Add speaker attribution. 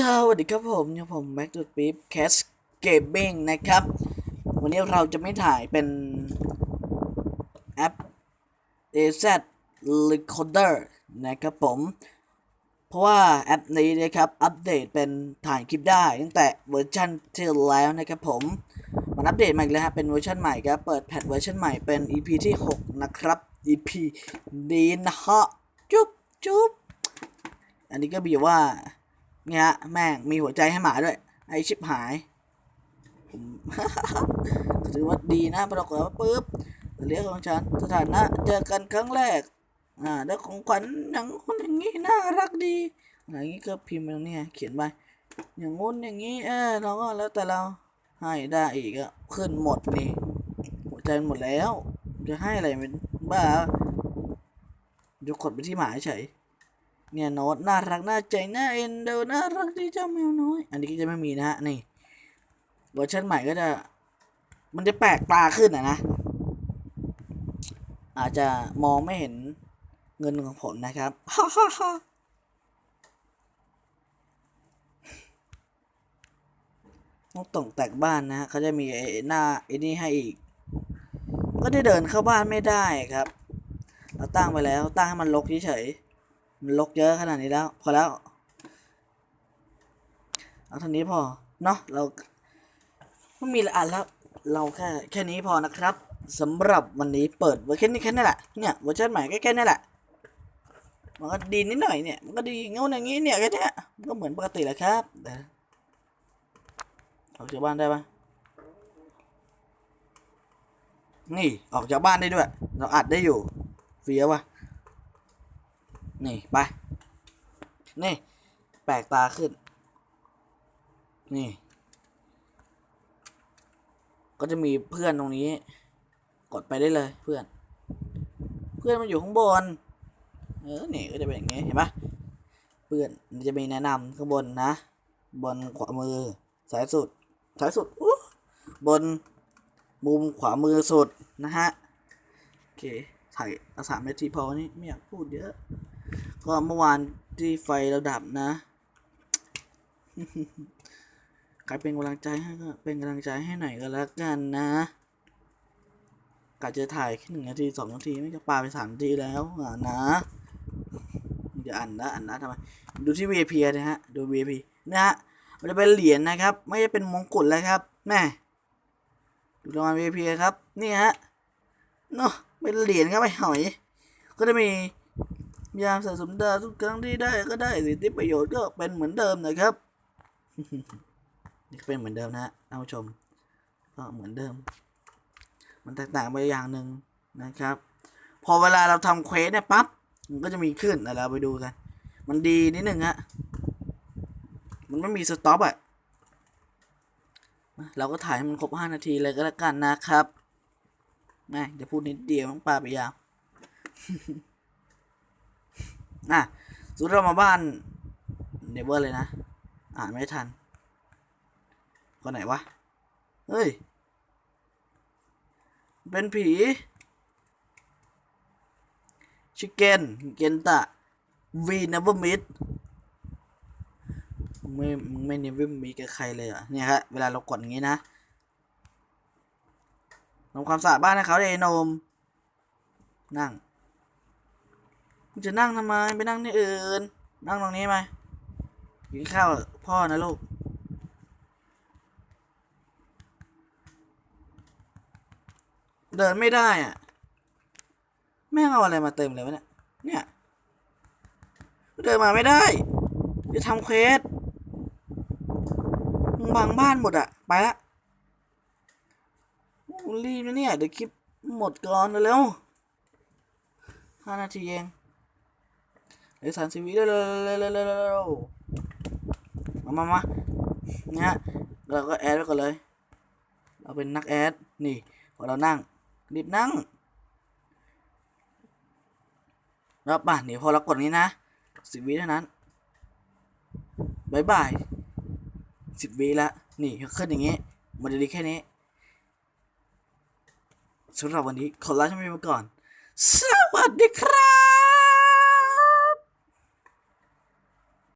Speaker 1: สวัสดีครับผมอยู่ผมแม็กซ์ปี๊บแคสเกมเบ้งนะครับ วันนี้เราจะไม่ถ่ายเป็นแอป AZ Recorder นะครับผม เพราะว่าแอปนี้นะครับ อัปเดตเป็นถ่ายคลิปได้ ตั้งแต่เวอร์ชันที่แล้วนะครับผม มันอัปเดตใหม่แล้วฮะเป็นเวอร์ชันใหม่ครับ เปิดแพทเวอร์ชันใหม่เป็น EP ที่ 6 นะครับ EP ดีนะฮะจุ๊บจุ๊บอันนี้ก็มีว่า เนี่ยฮะแม่งมีหัวใจให้หมาด้วย ไอชิบหาย ผมถือว่าดีนะปรากฏว่าปุ๊บเรียกของฉันสถานะเจอกันครั้งแรก อ่าได้ของขวัญอย่างคนอย่างนี้น่ารักดีอะไรอย่างนี้ก็พิมพ์ตรงนี้เขียนไปอย่างงู้นอย่างนี้ เออเราก็แล้วแต่เราให้ได้อีกอะขึ้นหมดนี่หัวใจหมดแล้ว จะให้อะไรเป็นบ้าจะกดไปที่หมาเฉย เนี่ยโน้ตน่ารักน่าใจน่าเอ็นดูน่ารักดีเจ้าแมวน้อย อันนี้ก็จะไม่มีนะฮะนี่เวอร์ชันใหม่ก็จะ มันจะแปลกตาขึ้นอะนะ อาจจะมองไม่เห็นเงินของผมนะครับฮ่าฮ่าฮ่าต้องตกแต่งบ้านนะฮะเขาจะมีไอ้หน้าไอ้นี่ให้อีก ก็ได้เดินเข้าบ้านไม่ได้ครับ เราตั้งไปแล้วตั้งให้มันลกเฉยๆ มันลกเยอะขนาดนี้แล้ว พอแล้ว เอาเท่านี้พอ เนาะเราไม่มีละอันแล้ว เราแค่แค่นี้พอนะครับสำหรับวันนี้เปิดเวอร์ชันนี้แค่นี้แหละเนี่ยเวอร์ชันใหม่ก็แค่นี้แหละมันก็ดีนิดหน่อยเนี่ยมันก็ดีเงาอย่างงี้เนี่ยแค่นี้มันก็เหมือนปกติแหละครับแต่ออกจากบ้านได้ปะนี่ออกจากบ้านได้ด้วย เราอัดได้อยู่เฟี้ยววะ นี่ไป นี่ แปลกตาขึ้น นี่ ก็จะมีเพื่อนตรงนี้ กดไปได้เลยเพื่อน เพื่อนมันอยู่ข้างบน เออ นี่ก็จะเป็นอย่างงี้เห็นปะเพื่อนจะมีแนะนำข้างบนนะ บนขวามือสายสุดสายสุดอู้บนมุมขวามือสุดนะฮะ โอเค ถ่ายอาสามนาทีพอนี่ไม่อยากพูดเยอะ ก็เมื่อวานที่ไฟเราดับนะใครเป็นกำลังใจให้ก็เป็นกำลังใจให้หน่อยก็แล้วกันนะกะจะถ่ายแค่หนึ่งนาทีสองนาทีไม่จะปาไปสามนาทีแล้วอะนะอย่าอ่านนะอ่านนะทำไมดูที่ VIP นะฮะดู VIP นะฮะมันจะเป็นเหรียญนะครับ ไม่ใช่เป็นมงกุฎแล้วครับแม่ดูรางวัล VIP ครับนี่ฮะเนาะเป็นเหรียญครับไอ้หอย ก็จะมี ยามสะสมดาวทุกครั้งที่ได้ก็ได้สิทธิประโยชน์ก็เป็นเหมือนเดิมนะครับ นี่เป็นเหมือนเดิมนะฮะท่านผู้ชม ก็เหมือนเดิม มันแตกต่างไปอย่างหนึ่งนะครับ พอเวลาเราทำเควสเนี่ยปั๊บมันก็จะมีขึ้นเดี๋ยวเราไปดูกัน มันดีนิดหนึ่งฮะมันไม่มีสต็อปอะเราก็ถ่ายให้มันครบห้านาทีเลยก็แล้วกันนะครับแม่จะพูดนิดเดียวต้องปาไปยาว น่ะสุดเรามาบ้านเนเวอร์เลยนะ อ่านไม่ทัน คนไหนวะ เฮ้ย เป็นผีชิเกนเกนตะวีนเวอร์มิดไม่ไม่เนเวอร์มีกับใครเลยเหรอะเนี่ยฮะเวลาเรากดอย่างงี้นะทำความสะอาดบ้านให้เขาเลยไอ้นม นั่ง มึงจะนั่งทำไมไปนั่งที่อื่น นั่งตรงนี้ไหมกินข้าวพ่อนะลูกเดินไม่ได้อะ แม่งเอาอะไรมาเติมเลยวะเนี่ย เนี่ย เดินมาไม่ได้ จะทำเควสมึงบังบ้านหมดอะ ไปละรีบนะเนี่ย เดี๋ยวคลิปหมดก่อนเร็วห้านาทีเอง เดี๋ยวสามสิบวิเร็วมามามาเนี่ยเราก็แอดไว้ก่อนเลย เราเป็นนักแอด นี่พอเรานั่งรีบนั่งแล้วป่ะเดี๋ยวพอเรากดนี้นะสิบวิเท่านั้นบายบายสิบวิละนี่ขึ้นอย่างงี้มันจะดีแค่นี้สำหรับวันนี้ขอลาท่านผู้ชมไปก่อน สวัสดีครับ